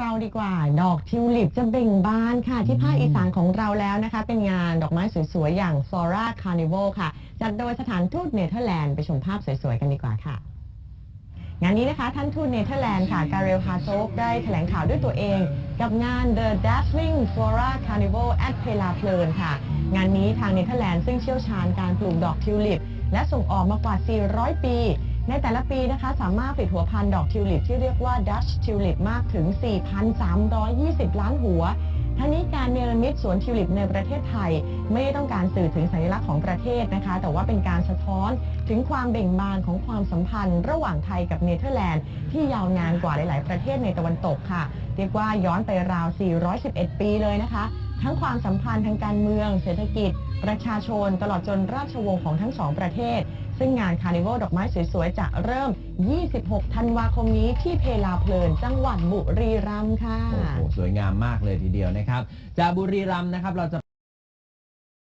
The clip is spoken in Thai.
เราดีกว่า ดอกทิวลิปจะเบ่งบานค่ะ ที่ภาคอีสานของเราแล้วนะคะ เป็นงานดอกไม้สวยๆ อย่าง Flora Carnival ค่ะ จัดโดยสถานทูตเนเธอร์แลนด์ไปชมภาพสวยๆ กันดีกว่าค่ะ งานนี้นะคะ ท่านทูตเนเธอร์แลนด์ค่ะ การเรลฮาโซกได้แถลงข่าวด้วยตัวเอง กับงาน The Dazzling Flora Carnival at p e l a p l e n ค่ะ งานนี้ทางเนเธอร์แลนด์ซึ่งเชี่ยวชาญการปลูกดอกทิวลิปและส่งออกมากว่า 400 ปี ในแต่ละปีนะคะสามารถผลิตหัวพันธุ์ดอกทิวลิปที่เรียกว่า Dutch Tulip มากถึง 4,320 ล้านหัว ทั้งนี้การเนรมิตสวนทิวลิปในประเทศไทย ไม่ได้ต้องการสื่อถึงสัญลักษณ์ของประเทศนะคะ แต่ว่าเป็นการสะท้อนถึงความเบ่งบานของความสัมพันธ์ ระหว่างไทยกับเนเธอร์แลนด์ที่ยาวนานกว่าหลาย ๆ ประเทศในตะวันตกค่ะ เรียกว่าย้อนไปราว 411 ปีเลยนะคะ ทั้งความสัมพันธ์ทางการเมือง เศรษฐกิจ ประชาชน ตลอดจนราชวงศ์ของทั้งสองประเทศ ซึ่งงานคาร์นิวัลดอกไม้สวยๆ จะเริ่ม 26 ธันวาคมนี้ที่เพลาเพลิน จังหวัดบุรีรัมย์ค่ะ โอ้โห สวยงามมากเลยทีเดียวนะครับ จากบุรีรัมย์นะครับเราจะ